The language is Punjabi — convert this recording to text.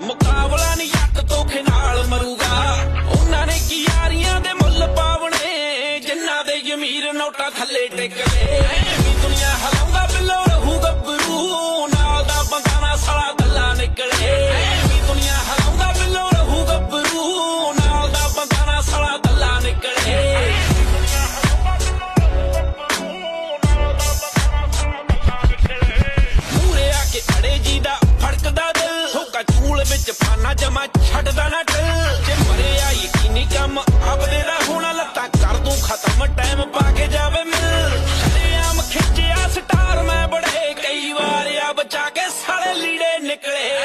ਮੁਕਾਬਲਾ ਨਹੀਂ ਜੱਟ ਤੋਖੇ ਨਾਲ ਮਰੂਗਾ। ਉਹਨਾਂ ਨੇ ਕੀ ਯਾਰੀਆਂ ਦੇ ਮੁੱਲ ਪਾਵਣੇ, ਜਿਨ੍ਹਾਂ ਦੇ ਜ਼ਮੀਰ ਨੋਟਾ ਥੱਲੇ ਟਿਕਦੇ ਵਿੱਚ ਫਾਨਾ ਜਮਾ ਛੱਡਦਾ ਨਾ ਟਲ ਜੇ ਮਰਿਆ ਯਕੀਨੀ ਕੰਮ ਆਪਦੇ ਦਾ ਹੋਣਾ ਲੱਤਾਂ ਕਰ ਦੂੰ ਖਤਮ ਟਾਈਮ ਪਾ ਕੇ ਜਾਵੇ ਮਿਲ। ਸ਼ਰਿਆਮ ਖਿੱਚਿਆ ਸਟਾਰ, ਮੈਂ ਬੜੇ ਕਈ ਵਾਰ ਆ, ਬਚਾ ਕੇ ਸਾਲੇ ਲੀੜੇ ਨਿਕਲੇ।